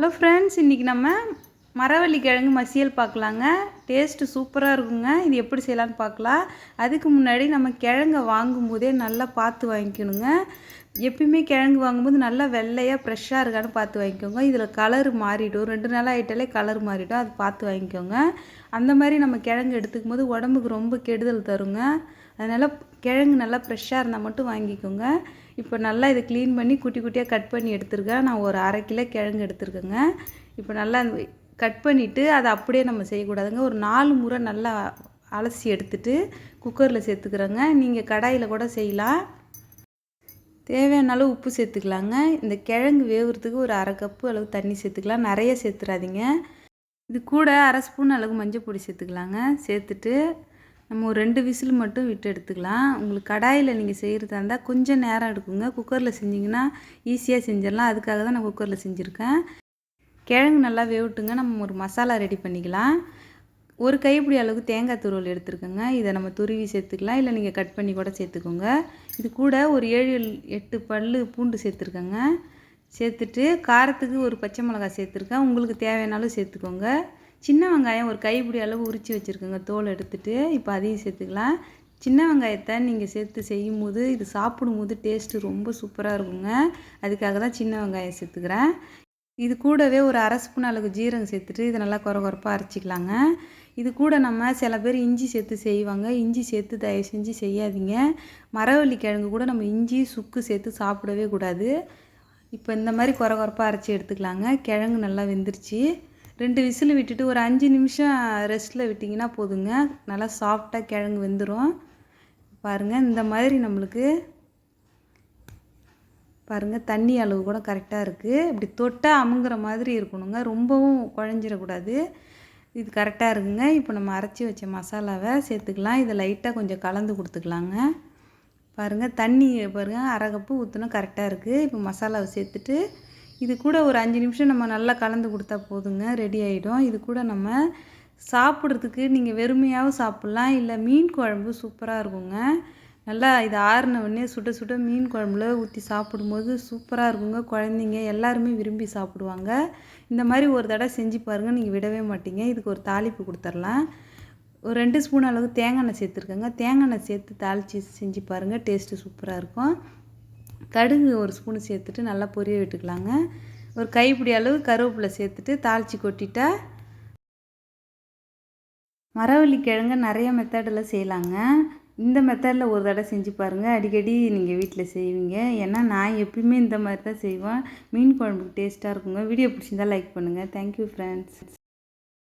Hello friends இன்றைக்கி நம்ம மரவள்ளி கிழங்கு மசியல் பார்க்கலாங்க. டேஸ்ட்டு சூப்பராக இருக்குங்க. இது எப்படி செய்யலான்னு பார்க்கலாம். அதுக்கு முன்னாடி நம்ம கிழங்கை வாங்கும்போதே நல்லா பார்த்து வாங்கிக்கணுங்க. எப்பயுமே கிழங்கு வாங்கும்போது நல்லா வெள்ளையாக ஃப்ரெஷ்ஷாக இருக்கான்னு பார்த்து வாங்கிக்கோங்க. இதில் கலர் மாறிடும். ரெண்டு நாள் ஆகிட்டாலே கலர் மாறிடும். அது பார்த்து வாங்கிக்கோங்க. அந்த மாதிரி நம்ம கிழங்கு எடுத்துக்கும் போது உடம்புக்கு ரொம்ப கெடுதல் தருங்க. அதனால் கிழங்கு நல்லா ஃப்ரெஷ்ஷாக இருந்தால் மட்டும் வாங்கிக்கோங்க. இப்போ நல்லா இதை க்ளீன் பண்ணி குட்டி குட்டியாக கட் பண்ணி எடுத்துருக்கேன். நான் ஒரு அரை கிலோ கிழங்கு எடுத்துருக்கேங்க. இப்போ நல்லா கட் பண்ணிவிட்டு அதை அப்படியே நம்ம செய்யக்கூடாதுங்க. ஒரு நாலு முறை நல்லா அலசி எடுத்துட்டு குக்கரில் சேர்த்துக்கிறேங்க. நீங்கள் கடாயில் கூட செய்யலாம். தேவையான அளவு உப்பு சேர்த்துக்கலாங்க. இந்த கிழங்கு வேவுறதுக்கு ஒரு அரை கப்பு அளவு தண்ணி சேர்த்துக்கலாம். நிறைய சேர்த்துறாதீங்க. இது கூட அரை ஸ்பூன் அளவு மஞ்சள் பொடி சேர்த்துக்கலாங்க. சேர்த்துட்டு நம்ம ஒரு ரெண்டு விசில் மட்டும் விட்டு எடுத்துக்கலாம். உங்களுக்கு கடாயில் நீங்கள் செய்கிறதா இருந்தால் கொஞ்சம் நேரம் எடுக்குங்க. குக்கரில் செஞ்சிங்கன்னா ஈஸியாக செஞ்சிடலாம். அதுக்காக தான் நான் குக்கரில் செஞ்சுருக்கேன். கிழங்கு நல்லா வேவிட்டுங்க. நம்ம ஒரு மசாலா ரெடி பண்ணிக்கலாம். ஒரு கைப்பிடி அளவுக்கு தேங்காய் துருவல் எடுத்துருக்கோங்க. இதை நம்ம துருவி சேர்த்துக்கலாம். இல்லை நீங்கள் கட் பண்ணி கூட சேர்த்துக்கோங்க. இது கூட ஒரு ஏழு எட்டு பல் பூண்டு சேர்த்துருக்கோங்க. சேர்த்துட்டு காரத்துக்கு ஒரு பச்சை மிளகாய் சேர்த்துருக்கேன். உங்களுக்கு தேவையானாலும் சேர்த்துக்கோங்க. சின்ன வெங்காயம் ஒரு கைப்பிடி அளவு உரித்து வச்சுருக்கோங்க. தோல் எடுத்துகிட்டு இப்போ அதையும் சேர்த்துக்கலாம். சின்ன வெங்காயத்தை நீங்கள் சேர்த்து செய்யும் போது இது சாப்பிடும்போது டேஸ்ட்டு ரொம்ப சூப்பராக இருக்குங்க. அதுக்காக தான் சின்ன வெங்காயம் சேர்த்துக்கிறேன். இது கூடவே ஒரு அரை ஸ்பூன் அளவுக்கு ஜீரகம் சேர்த்துட்டு இதை நல்லா குறை குறைப்பாக அரைச்சிக்கலாங்க. இது கூட நம்ம சில பேர் இஞ்சி சேர்த்து செய்வாங்க. இஞ்சி சேர்த்து தயவு செஞ்சு செய்யாதீங்க. மரவள்ளி கிழங்கு கூட நம்ம இஞ்சி சுக்கு சேர்த்து சாப்பிடவே கூடாது. இப்போ இந்த மாதிரி குறை குறைப்பாக அரைச்சி எடுத்துக்கலாங்க. கிழங்கு நல்லா வெந்துருச்சு. ரெண்டு விசில் விட்டுட்டு ஒரு அஞ்சு நிமிஷம் ரெஸ்ட்டில் விட்டிங்கன்னா போதுங்க. நல்லா சாஃப்டாக கிழங்கு வெந்துடும் பாருங்கள் இந்த மாதிரி நம்மளுக்கு பாருங்கள் தண்ணி அளவு கூட கரெக்டாக இருக்குது இப்படி தொட்டால் அமுங்குற மாதிரி இருக்கணுங்க. ரொம்பவும் குழஞ்சிடக்கூடாது இது கரெக்டாக இருக்குங்க. இப்போ நம்ம அரைச்சி வச்ச மசாலாவை சேர்த்துக்கலாம். இதை லைட்டாக கொஞ்சம் கலந்து கொடுத்துக்கலாங்க. பாருங்கள் தண்ணி பாருங்கள் அரை கப்பு ஊற்றணும் கரெக்டாக இருக்குது இப்போ மசாலாவை சேர்த்துட்டு இது கூட ஒரு அஞ்சு நிமிஷம் நம்ம நல்லா கலந்து கொடுத்தா போதுங்க ரெடி ஆகிடும் இது கூட நம்ம சாப்பிட்றதுக்கு நீங்கள் வெறுமையாகவும் சாப்பிட்லாம். இல்லை மீன் குழம்பு சூப்பராக இருக்குங்க. நல்லா இது ஆறின உடனே சுட சுட மீன் குழம்புல ஊற்றி சாப்பிடும்போது சூப்பராக இருக்குங்க. குழந்தைங்க எல்லாருமே விரும்பி சாப்பிடுவாங்க. இந்த மாதிரி ஒரு தடவை செஞ்சு பாருங்கள் நீங்கள் விடவே மாட்டீங்க. இதுக்கு ஒரு தாளிப்பு கொடுத்துர்லாம் ஒரு ரெண்டு ஸ்பூன் அளவுக்கு தேங்காய் எண்ணெய் சேர்த்துருக்கேங்க. தேங்காய் எண்ணெய் சேர்த்து தாளித்து செஞ்சு பாருங்கள் டேஸ்ட்டு சூப்பராக இருக்கும். கடுகு ஒரு ஸ்பூன் சேர்த்துட்டு நல்லா பொரிய விட்டுக்கலாங்க. ஒரு கைப்பிடி அளவு கருவேப்பிலை சேர்த்துட்டு தாளித்து கொட்டிட்டா மரவள்ளி கிழங்கு நிறைய மெத்தடில் செய்யலாங்க. இந்த மெத்தடில் ஒரு தடவை செஞ்சு பாருங்கள் அடிக்கடி நீங்கள் வீட்டில் செய்வீங்க. ஏன்னா நான் எப்பயுமே இந்த மாதிரி தான் செய்வேன். மீன் குழம்புக்கு டேஸ்ட்டாக இருக்குங்க. வீடியோ பிடிச்சிருந்தா லைக் பண்ணுங்கள் தேங்க்யூ ஃப்ரெண்ட்ஸ்